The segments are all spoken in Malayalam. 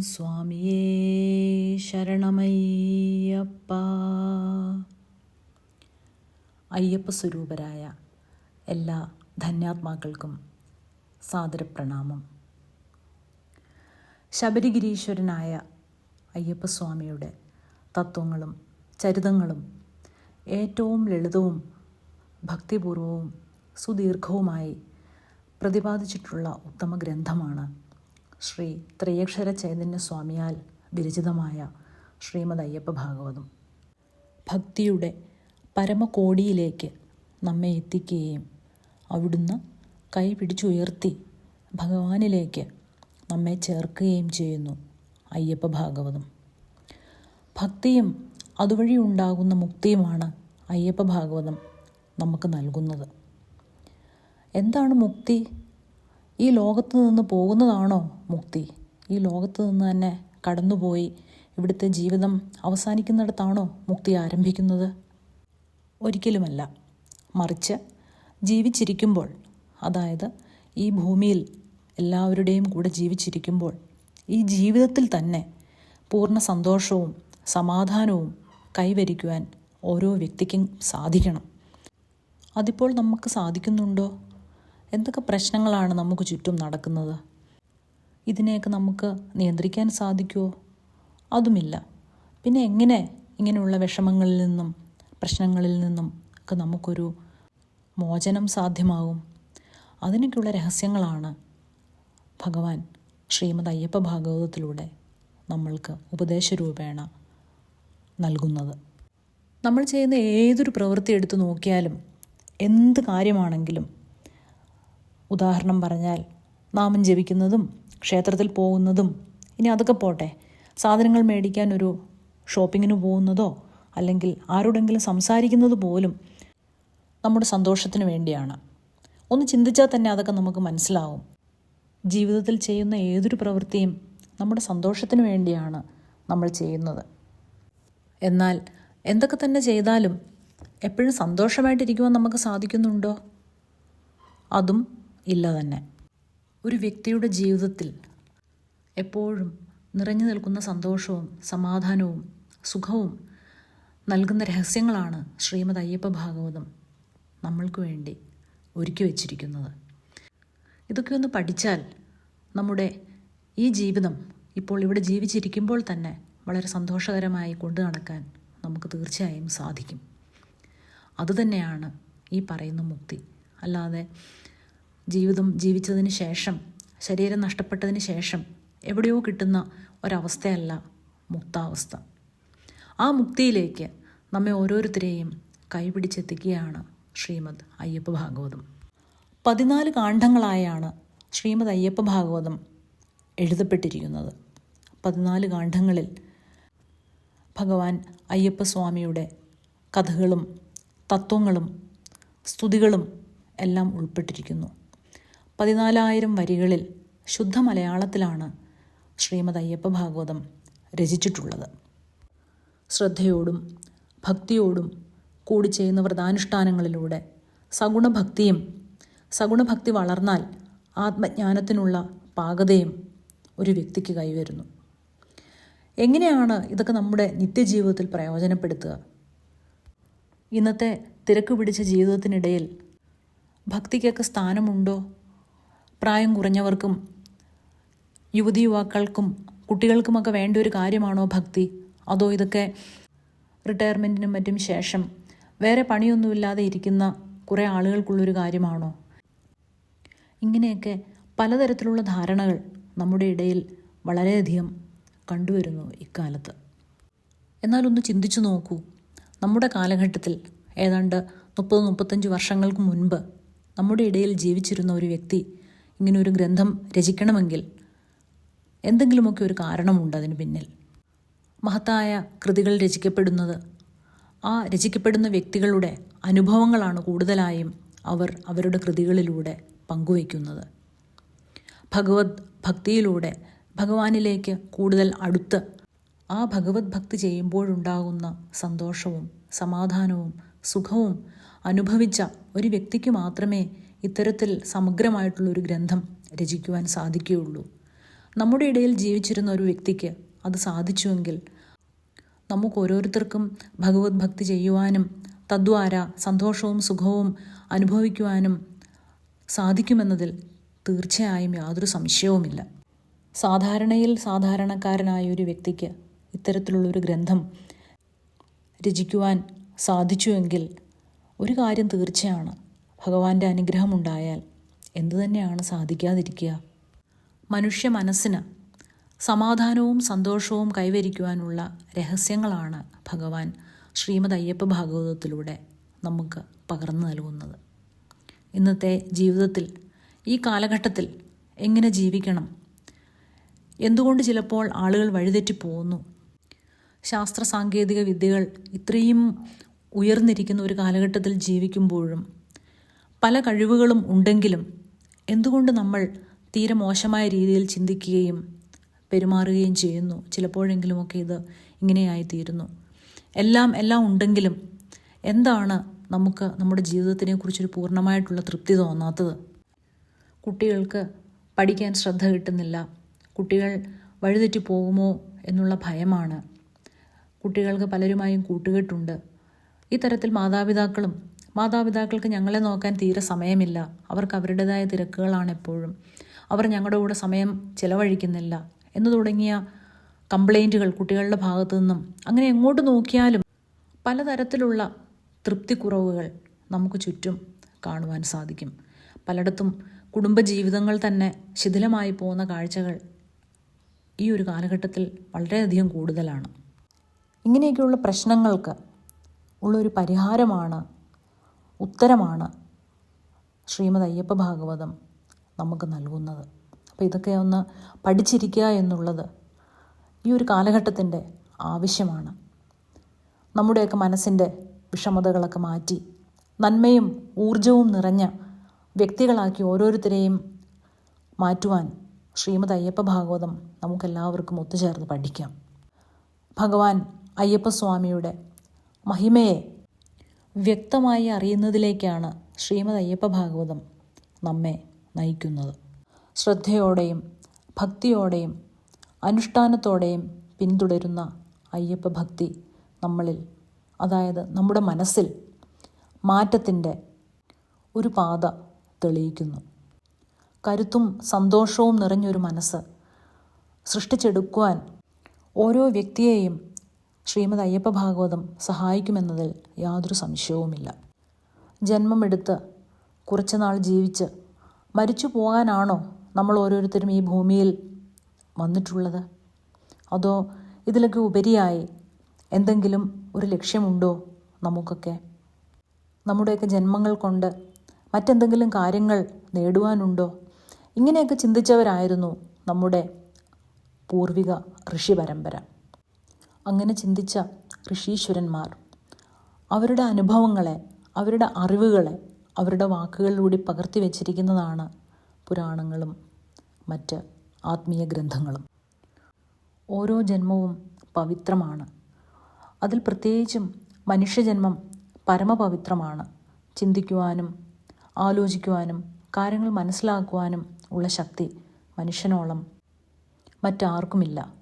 സ്വാമിയേ ശരണമയ്യപ്പ. അയ്യപ്പ സ്വരൂപരായ എല്ലാ ധന്യാത്മാക്കൾക്കും സാദരപ്രണാമം. ശബരിഗിരീശ്വരനായ അയ്യപ്പസ്വാമിയുടെ തത്വങ്ങളും ചരിതങ്ങളും ഏറ്റവും ലളിതവും ഭക്തിപൂർവവും സുദീർഘവുമായി പ്രതിപാദിച്ചിട്ടുള്ള ഉത്തമ ഗ്രന്ഥമാണ് ശ്രീ ത്രിയക്ഷര ചൈതന്യ സ്വാമിയാൽ വിരചിതമായ ശ്രീമദ് അയ്യപ്പ ഭാഗവതം. ഭക്തിയുടെ പരമകോടിയിലേക്ക് നമ്മെ എത്തിക്കുകയും അവിടുന്ന് കൈ പിടിച്ചുയർത്തി ഭഗവാനിലേക്ക് നമ്മെ ചേർക്കുകയും ചെയ്യുന്നു അയ്യപ്പ ഭാഗവതം. ഭക്തിയും അതുവഴി ഉണ്ടാകുന്ന മുക്തിയുമാണ് അയ്യപ്പ ഭാഗവതം നമുക്ക് നൽകുന്നത്. എന്താണ് മുക്തി? ഈ ലോകത്ത് നിന്ന് പോകുന്നതാണോ മുക്തി? ഈ ലോകത്ത് നിന്ന് തന്നെ കടന്നുപോയി ഇവിടുത്തെ ജീവിതം അവസാനിക്കുന്നിടത്താണോ മുക്തി ആരംഭിക്കുന്നത്? ഒരിക്കലുമല്ല. മറിച്ച് ജീവിച്ചിരിക്കുമ്പോൾ അതായത് ഈ ഭൂമിയിൽ എല്ലാവരുടെയും കൂടെ ജീവിച്ചിരിക്കുമ്പോൾ ഈ ജീവിതത്തിൽ തന്നെ പൂർണ സന്തോഷവും സമാധാനവും കൈവരിക്കുവാൻ ഓരോ വ്യക്തിക്കും സാധിക്കണം. അതിപ്പോൾ നമുക്ക് സാധിക്കുന്നുണ്ടോ? എന്തൊക്കെ പ്രശ്നങ്ങളാണ് നമുക്ക് ചുറ്റും നടക്കുന്നത്? ഇതിനെയൊക്കെ നമുക്ക് നിയന്ത്രിക്കാൻ സാധിക്കുമോ അതുമില്ല. പിന്നെ എങ്ങനെ ഇങ്ങനെയുള്ള വിഷമങ്ങളിൽ നിന്നും പ്രശ്നങ്ങളിൽ നിന്നും ഒക്കെ നമുക്കൊരു മോചനം സാധ്യമാകും അതിനൊക്കെയുള്ള രഹസ്യങ്ങളാണ് ഭഗവാൻ ശ്രീമദ് അയ്യപ്പ ഭാഗവതത്തിലൂടെ നമ്മൾക്ക് ഉപദേശരൂപേണ നൽകുന്നത്. നമ്മൾ ചെയ്യുന്ന ഏതൊരു പ്രവൃത്തി എടുത്തു നോക്കിയാലും എന്ത് കാര്യമാണെങ്കിലും ഉദാഹരണം പറഞ്ഞാൽ നാമം ജപിക്കുന്നതും ക്ഷേത്രത്തിൽ പോകുന്നതും. ഇനി അതൊക്കെ പോട്ടെ. സാധനങ്ങൾ മേടിക്കാൻ ഒരു ഷോപ്പിങ്ങിന് പോകുന്നതോ അല്ലെങ്കിൽ ആരോടെങ്കിലും സംസാരിക്കുന്നത് പോലും നമ്മുടെ സന്തോഷത്തിന് വേണ്ടിയാണ്. ഒന്ന് ചിന്തിച്ചാൽ തന്നെ അതൊക്കെ നമുക്ക് മനസ്സിലാവും. ജീവിതത്തിൽ ചെയ്യുന്ന ഏതൊരു പ്രവൃത്തിയും നമ്മുടെ സന്തോഷത്തിന് വേണ്ടിയാണ് നമ്മൾ ചെയ്യുന്നത്. എന്നാൽ എന്തൊക്കെ തന്നെ ചെയ്താലും എപ്പോഴും സന്തോഷമായിട്ടിരിക്കുവാൻ നമുക്ക് സാധിക്കുന്നുണ്ടോ? അതും ഇല്ല തന്നെ. ഒരു വ്യക്തിയുടെ ജീവിതത്തിൽ എപ്പോഴും നിറഞ്ഞു നിൽക്കുന്ന സന്തോഷവും സമാധാനവും സുഖവും നൽകുന്ന രഹസ്യങ്ങളാണ് ശ്രീമദ് അയ്യപ്പ ഭാഗവതം നമ്മൾക്ക് വേണ്ടി ഒരുക്കി വച്ചിരിക്കുന്നത്. ഇതൊക്കെ ഒന്ന് പഠിച്ചാൽ നമ്മുടെ ഈ ജീവിതം ഇപ്പോൾ ഇവിടെ ജീവിച്ചിരിക്കുമ്പോൾ തന്നെ വളരെ സന്തോഷകരമായി കൊണ്ടു നടക്കാൻ നമുക്ക് തീർച്ചയായും സാധിക്കും. അതുതന്നെയാണ് ഈ പറയുന്ന മുക്തി. അല്ലാതെ ജീവിതം ജീവിച്ചതിന് ശേഷം ശരീരം നഷ്ടപ്പെട്ടതിന് ശേഷം എവിടെയോ കിട്ടുന്ന ഒരവസ്ഥയല്ല മുക്താവസ്ഥ. ആ മുക്തിയിലേക്ക് നമ്മെ ഓരോരുത്തരെയും കൈപിടിച്ചെത്തിക്കുകയാണ് ശ്രീമദ് അയ്യപ്പ ഭാഗവതം. പതിനാല് കാണ്ഡങ്ങളായാണ് ശ്രീമദ് അയ്യപ്പ ഭാഗവതം എഴുതപ്പെട്ടിരിക്കുന്നത്. പതിനാല് കാണ്ഡങ്ങളിൽ ഭഗവാൻ അയ്യപ്പസ്വാമിയുടെ കഥകളും തത്വങ്ങളും സ്തുതികളും എല്ലാം ഉൾപ്പെട്ടിരിക്കുന്നു. പതിനാലായിരം വരികളിൽ ശുദ്ധ മലയാളത്തിലാണ് ശ്രീമദ് അയ്യപ്പ ഭാഗവതം രചിച്ചിട്ടുള്ളത്. ശ്രദ്ധയോടും ഭക്തിയോടും കൂടി ചെയ്യുന്ന വ്രതാനുഷ്ഠാനങ്ങളിലൂടെ സഗുണഭക്തിയും സഗുണഭക്തി വളർന്നാൽ ആത്മജ്ഞാനത്തിനുള്ള പാകതയും ഒരു വ്യക്തിക്ക് കൈവരുന്നു. എങ്ങനെയാണ് ഇതൊക്കെ നമ്മുടെ നിത്യജീവിതത്തിൽ പ്രയോജനപ്പെടുത്തുക? ഇന്നത്തെ തിരക്ക് പിടിച്ച ജീവിതത്തിനിടയിൽ ഭക്തിക്കൊക്കെ സ്ഥാനമുണ്ടോ? പ്രായം കുറഞ്ഞവർക്കും യുവതി യുവാക്കൾക്കും കുട്ടികൾക്കുമൊക്കെ വേണ്ട ഒരു കാര്യമാണോ ഭക്തി? അതോ ഇതൊക്കെ റിട്ടയർമെന്റിനും മറ്റും ശേഷം വേറെ പണിയൊന്നുമില്ലാതെ ഇരിക്കുന്ന കുറേ ആളുകൾക്കുള്ളൊരു കാര്യമാണോ? ഇങ്ങനെയൊക്കെ പലതരത്തിലുള്ള ധാരണകൾ നമ്മുടെ ഇടയിൽ വളരെയധികം കണ്ടുവരുന്നു ഇക്കാലത്ത്. എന്നാലൊന്ന് ചിന്തിച്ചു നോക്കൂ. നമ്മുടെ കാലഘട്ടത്തിൽ ഏതാണ്ട് മുപ്പത് മുപ്പത്തഞ്ച് വർഷങ്ങൾക്ക് മുൻപ് നമ്മുടെ ഇടയിൽ ജീവിച്ചിരുന്ന ഒരു വ്യക്തി ഇങ്ങനെ ഒരു ഗ്രന്ഥം രചിക്കണമെങ്കിൽ എന്തെങ്കിലുമൊക്കെ ഒരു കാരണമുണ്ട് അതിന് പിന്നിൽ. മഹത്തായ കൃതികൾ രചിക്കപ്പെടുന്നത് ആ രചിക്കപ്പെടുന്ന വ്യക്തികളുടെ അനുഭവങ്ങളാണ് കൂടുതലായും അവർ അവരുടെ കൃതികളിലൂടെ പങ്കുവയ്ക്കുന്നത്. ഭഗവത് ഭക്തിയിലൂടെ ഭഗവാനിലേക്ക് കൂടുതൽ അടുത്ത് ആ ഭഗവത് ഭക്തി ചെയ്യുമ്പോഴുണ്ടാകുന്ന സന്തോഷവും സമാധാനവും സുഖവും അനുഭവിച്ച ഒരു വ്യക്തിക്ക് മാത്രമേ ഇത്തരത്തിൽ സമഗ്രമായിട്ടുള്ളൊരു ഗ്രന്ഥം രചിക്കുവാൻ സാധിക്കുകയുള്ളൂ. നമ്മുടെ ഇടയിൽ ജീവിച്ചിരുന്ന ഒരു വ്യക്തിക്ക് അത് സാധിച്ചുവെങ്കിൽ നമുക്ക് ഓരോരുത്തർക്കും ഭഗവത് ഭക്തി ചെയ്യുവാനും തദ്വാര സന്തോഷവും സുഖവും അനുഭവിക്കുവാനും സാധിക്കുമെന്നതിൽ തീർച്ചയായും യാതൊരു സംശയവുമില്ല. സാധാരണയിൽ സാധാരണക്കാരനായ ഒരു വ്യക്തിക്ക് ഇത്തരത്തിലുള്ളൊരു ഗ്രന്ഥം രചിക്കുവാൻ സാധിച്ചുവെങ്കിൽ ഒരു കാര്യം തീർച്ചയാണ്. ഭഗവാന്റെ അനുഗ്രഹമുണ്ടായാൽ എന്തു തന്നെയാണ് സാധിക്കാതിരിക്കുക? മനുഷ്യ മനസ്സിന് സമാധാനവും സന്തോഷവും കൈവരിക്കുവാനുള്ള രഹസ്യങ്ങളാണ് ഭഗവാൻ ശ്രീമദ് അയ്യപ്പ ഭാഗവതത്തിലൂടെ നമുക്ക് പകർന്നു നൽകുന്നത്. ഇന്നത്തെ ജീവിതത്തിൽ ഈ കാലഘട്ടത്തിൽ എങ്ങനെ ജീവിക്കണം? എന്തുകൊണ്ട് ചിലപ്പോൾ ആളുകൾ വഴിതെറ്റി പോകുന്നു? ശാസ്ത്ര സാങ്കേതിക വിദ്യകൾ ഇത്രയും ഉയർന്നിരിക്കുന്ന ഒരു കാലഘട്ടത്തിൽ ജീവിക്കുമ്പോഴും പല കഴിവുകളും ഉണ്ടെങ്കിലും എന്തുകൊണ്ട് നമ്മൾ തീരെ മോശമായ രീതിയിൽ ചിന്തിക്കുകയും പെരുമാറുകയും ചെയ്യുന്നു? ചിലപ്പോഴെങ്കിലുമൊക്കെ ഇത് ഇങ്ങനെയായി തീരുന്നു എല്ലാം എല്ലാം ഉണ്ടെങ്കിലും എന്താണ് നമുക്ക് നമ്മുടെ ജീവിതത്തിനെ കുറിച്ചൊരു പൂർണമായിട്ടുള്ള തൃപ്തി തോന്നാത്തത്? കുട്ടികൾക്ക് പഠിക്കാൻ ശ്രദ്ധ കിട്ടുന്നില്ല. കുട്ടികൾ വഴിതെറ്റി പോകുമോ എന്നുള്ള ഭയമാണ്. കുട്ടികൾക്ക് പലരുമായും കൂട്ടുകെട്ടുണ്ട്. ഇത്തരത്തിൽ മാതാപിതാക്കളും മാതാപിതാക്കൾക്ക് ഞങ്ങളെ നോക്കാൻ തീരെ സമയമില്ല. അവർക്ക് അവരുടേതായ തിരക്കുകളാണ് എപ്പോഴും. അവർ ഞങ്ങളുടെ കൂടെ സമയം ചിലവഴിക്കുന്നില്ല. എന്ന് തുടങ്ങിയ കംപ്ലൈന്റുകൾ കുട്ടികളുടെ ഭാഗത്തു നിന്നും അങ്ങനെ എങ്ങോട്ട് നോക്കിയാലും പലതരത്തിലുള്ള തൃപ്തിക്കുറവുകൾ നമുക്ക് ചുറ്റും കാണുവാൻ സാധിക്കും. പലയിടത്തും കുടുംബജീവിതങ്ങൾ തന്നെ ശിഥിലമായി പോകുന്ന കാഴ്ചകൾ ഈ ഒരു കാലഘട്ടത്തിൽ വളരെയധികം കൂടുതലാണ്. ഇങ്ങനെയൊക്കെയുള്ള പ്രശ്നങ്ങൾക്ക് ഉള്ളൊരു പരിഹാരമാണ് ഉത്തരമാണ് ശ്രീമദ് അയ്യപ്പ ഭാഗവതം നമുക്ക് നൽകുന്നത്. അപ്പോൾ ഇതൊക്കെ ഒന്ന് പഠിച്ചിരിക്കുക എന്നുള്ളത് ഈ ഒരു കാലഘട്ടത്തിന്റെ ആവശ്യമാണ്. നമ്മുടെയൊക്കെ മനസ്സിന്റെ വിഷമതകളൊക്കെ മാറ്റി നന്മയും ഊർജവും നിറഞ്ഞ വ്യക്തികളാക്കി ഓരോരുത്തരെയും മാറ്റുവാൻ ശ്രീമദ് അയ്യപ്പ ഭാഗവതം നമുക്കെല്ലാവർക്കും ഒത്തുചേർന്ന് പഠിക്കാം. ഭഗവാൻ അയ്യപ്പസ്വാമിയുടെ മഹിമയെ വ്യക്തമായി അറിയുന്നതിലേക്കാണ് ശ്രീമദ് അയ്യപ്പ ഭാഗവതം നമ്മെ നയിക്കുന്നത്. ശ്രദ്ധയോടെയും ഭക്തിയോടെയും അനുഷ്ഠാനത്തോടെയും പിന്തുടരുന്ന അയ്യപ്പ ഭക്തി നമ്മളിൽ അതായത് നമ്മുടെ മനസ്സിൽ മാറ്റത്തിന്റെ ഒരു പാത തെളിയിക്കുന്നു. കരുത്തും സന്തോഷവും നിറഞ്ഞൊരു മനസ്സ് സൃഷ്ടിച്ചെടുക്കുവാൻ ഓരോ വ്യക്തിയെയും ശ്രീമദ് അയ്യപ്പ ഭാഗവതം സഹായിക്കുമെന്നതിൽ യാതൊരു സംശയവുമില്ല. ജന്മമെടുത്ത് കുറച്ച് നാൾ ജീവിച്ച് മരിച്ചു പോകാനാണോ നമ്മൾ ഓരോരുത്തരും ഈ ഭൂമിയിൽ വന്നിട്ടുള്ളത്? അതോ ഇതിലൊക്കെ ഉപരിയായി എന്തെങ്കിലും ഒരു ലക്ഷ്യമുണ്ടോ നമുക്കൊക്കെ? നമ്മുടെയൊക്കെ ജന്മങ്ങൾ കൊണ്ട് മറ്റെന്തെങ്കിലും കാര്യങ്ങൾ നേടുവാനുണ്ടോ? ഇങ്ങനെയൊക്കെ ചിന്തിച്ചവരായിരുന്നു നമ്മുടെ പൂർവിക ഋഷി പരമ്പര. അങ്ങനെ ചിന്തിച്ച ഋഷീശ്വരന്മാർ അവരുടെ അനുഭവങ്ങളെ അവരുടെ അറിവുകളെ അവരുടെ വാക്കുകളിലൂടെ പകർത്തി വച്ചിരിക്കുന്നതാണ് പുരാണങ്ങളും മറ്റ് ആത്മീയ ഗ്രന്ഥങ്ങളും. ഓരോ ജന്മവും പവിത്രമാണ്. അതിൽ പ്രത്യേകിച്ചും മനുഷ്യജന്മം പരമപവിത്രമാണ്. ചിന്തിക്കുവാനും ആലോചിക്കുവാനും കാര്യങ്ങൾ മനസ്സിലാക്കുവാനും ഉള്ള ശക്തി മനുഷ്യനോളം മറ്റാർക്കുമില്ല.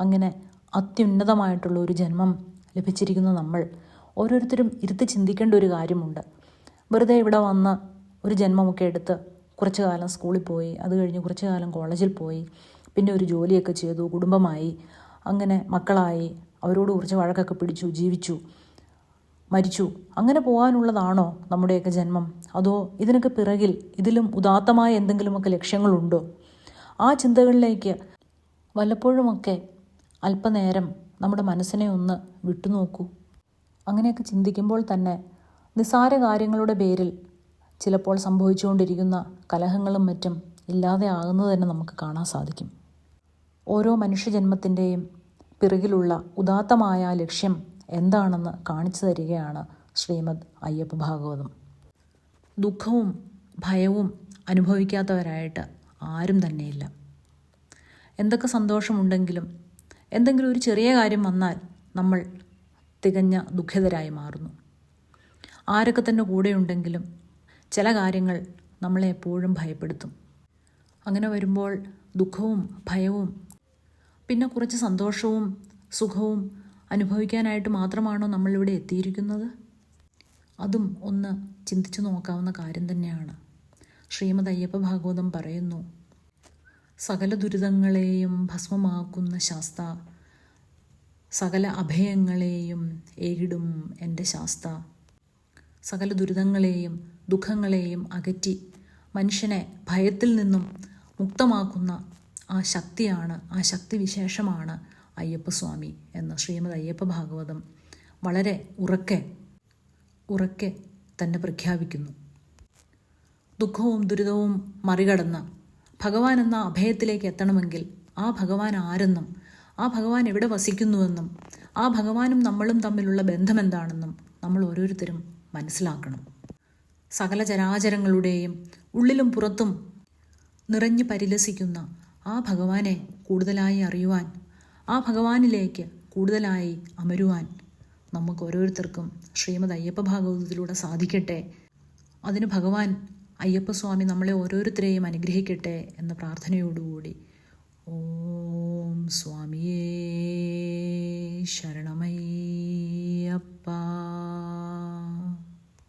അങ്ങനെ അത്യുന്നതമായിട്ടുള്ള ഒരു ജന്മം ലഭിച്ചിരിക്കുന്ന നമ്മൾ. ഓരോരുത്തരും ഇരുത്തി ചിന്തിക്കേണ്ട ഒരു കാര്യമുണ്ട്. വെറുതെ ഇവിടെ വന്ന് ഒരു ജന്മമൊക്കെ എടുത്ത് കുറച്ച് കാലം സ്കൂളിൽ പോയി അത് കഴിഞ്ഞ് കുറച്ച് കാലം കോളേജിൽ പോയി പിന്നെ ഒരു ജോലിയൊക്കെ ചെയ്തു കുടുംബമായി അങ്ങനെ മക്കളായി അവരോട് കുറച്ച് വഴക്കൊക്കെ പിടിച്ചു ജീവിച്ചു മരിച്ചു. അങ്ങനെ പോകാനുള്ളതാണോ നമ്മുടെയൊക്കെ ജന്മം? അതോ ഇതിനൊക്കെ പിറകിൽ ഇതിലും ഉദാത്തമായ എന്തെങ്കിലുമൊക്കെ ലക്ഷ്യങ്ങളുണ്ടോ? ആ ചിന്തകളിലേക്ക് വല്ലപ്പോഴുമൊക്കെ അല്പനേരം നമ്മുടെ മനസ്സിനെ ഒന്ന് വിട്ടുനോക്കൂ. അങ്ങനെയൊക്കെ ചിന്തിക്കുമ്പോൾ തന്നെ നിസാര കാര്യങ്ങളുടെ പേരിൽ ചിലപ്പോൾ സംഭവിച്ചുകൊണ്ടിരിക്കുന്ന കലഹങ്ങളും മറ്റും ഇല്ലാതെ ആകുന്നത് തന്നെ നമുക്ക് കാണാൻ സാധിക്കും. ഓരോ മനുഷ്യജന്മത്തിന്റെയും പിറകിലുള്ള ഉദാത്തമായ ലക്ഷ്യം എന്താണെന്ന് കാണിച്ചു തരികയാണ് ശ്രീമദ് അയ്യപ്പ ഭാഗവതം. ദുഃഖവും ഭയവും അനുഭവിക്കാത്തവരായിട്ട് ആരും തന്നെയില്ല. എന്തൊക്കെ സന്തോഷമുണ്ടെങ്കിലും എന്തെങ്കിലും ഒരു ചെറിയ കാര്യം വന്നാൽ നമ്മൾ തികഞ്ഞ ദുഃഖിതരായി മാറുന്നു. ആരൊക്കെ തന്നെ കൂടെയുണ്ടെങ്കിലും ചില കാര്യങ്ങൾ നമ്മളെ എപ്പോഴും ഭയപ്പെടുത്തും. അങ്ങനെ വരുമ്പോൾ ദുഃഖവും ഭയവും പിന്നെ കുറച്ച് സന്തോഷവും സുഖവും അനുഭവിക്കാനായിട്ട് മാത്രമാണോ നമ്മളിവിടെ എത്തിയിരിക്കുന്നത്? അതും ഒന്ന് ചിന്തിച്ചു നോക്കാവുന്ന കാര്യം തന്നെയാണ്. ശ്രീമദ് അയ്യപ്പ ഭാഗവതം പറയുന്നു സകല ദുരിതങ്ങളെയും ഭസ്മമാക്കുന്ന ശാസ്ത. സകല അഭയങ്ങളെയും ഏകിടും എന്റെ ശാസ്ത. സകല ദുരിതങ്ങളെയും ദുഃഖങ്ങളെയും അകറ്റി മനുഷ്യനെ ഭയത്തിൽ നിന്നും മുക്തമാക്കുന്ന ആ ശക്തിയാണ് ആ ശക്തി വിശേഷമാണ് അയ്യപ്പസ്വാമി എന്ന ശ്രീമദ് അയ്യപ്പ ഭാഗവതം. വളരെ ഉറക്കെ ഉറക്കെ തന്നെ പ്രഖ്യാപിക്കുന്നു. ദുഃഖവും ദുരിതവും മറികടന്ന് ഭഗവാൻ എന്ന അഭയത്തിലേക്ക് എത്തണമെങ്കിൽ ആ ഭഗവാൻ ആരെന്നും ആ ഭഗവാൻ എവിടെ വസിക്കുന്നുവെന്നും ആ ഭഗവാനും നമ്മളും തമ്മിലുള്ള ബന്ധം എന്താണെന്നും നമ്മൾ ഓരോരുത്തരും മനസ്സിലാക്കണം. സകല ചരാചരങ്ങളുടെയും ഉള്ളിലും പുറത്തും നിറഞ്ഞു പരിലസിക്കുന്ന ആ ഭഗവാനെ കൂടുതലായി അറിയുവാൻ ആ ഭഗവാനിലേക്ക് കൂടുതലായി അമരുവാൻ നമുക്ക് ഓരോരുത്തർക്കും ശ്രീമദ് അയ്യപ്പ ഭാഗവതത്തിലൂടെ സാധിക്കട്ടെ. അതിന് ഭഗവാൻ അയ്യപ്പസ്വാമി നമ്മളെ ഓരോരുത്തരെയും അനുഗ്രഹിക്കട്ടെ എന്ന പ്രാർത്ഥനയോടുകൂടി. ഓം സ്വാമിയേ ശരണമയ്യപ്പ.